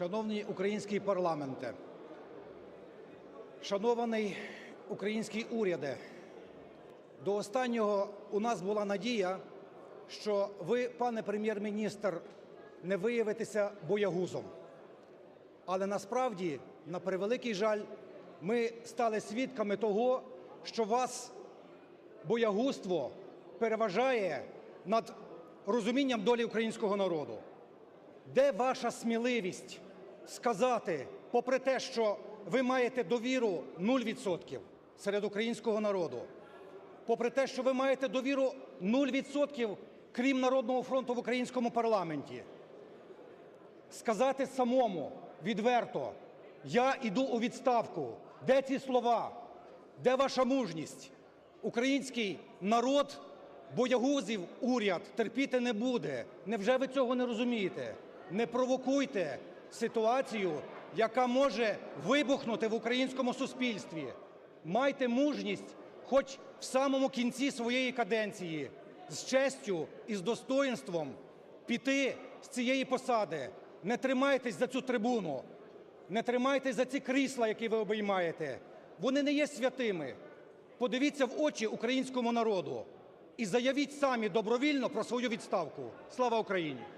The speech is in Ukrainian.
Шановний український парламенте, шанований український уряде, до останнього у нас була надія, що ви, пане прем'єр-міністр, не виявитеся боягузом. Але насправді, на превеликий жаль, ми стали свідками того, що вас боягузтво переважає над розумінням долі українського народу. Де ваша сміливість сказати, попри те, що ви маєте довіру 0% серед українського народу, попри те, що ви маєте довіру 0%, крім Народного фронту в українському парламенті, сказати самому відверто, я іду у відставку. Де ці слова? Де ваша мужність? Український народ боягузів уряд терпіти не буде. Невже ви цього не розумієте? Не провокуйте ситуацію, яка може вибухнути в українському суспільстві. Майте мужність, хоч в самому кінці своєї каденції, з честю і з достоїнством піти з цієї посади. Не тримайтесь за цю трибуну, не тримайтесь за ці крісла, які ви обіймаєте. Вони не є святими. Подивіться в очі українському народу і заявіть самі добровільно про свою відставку. Слава Україні!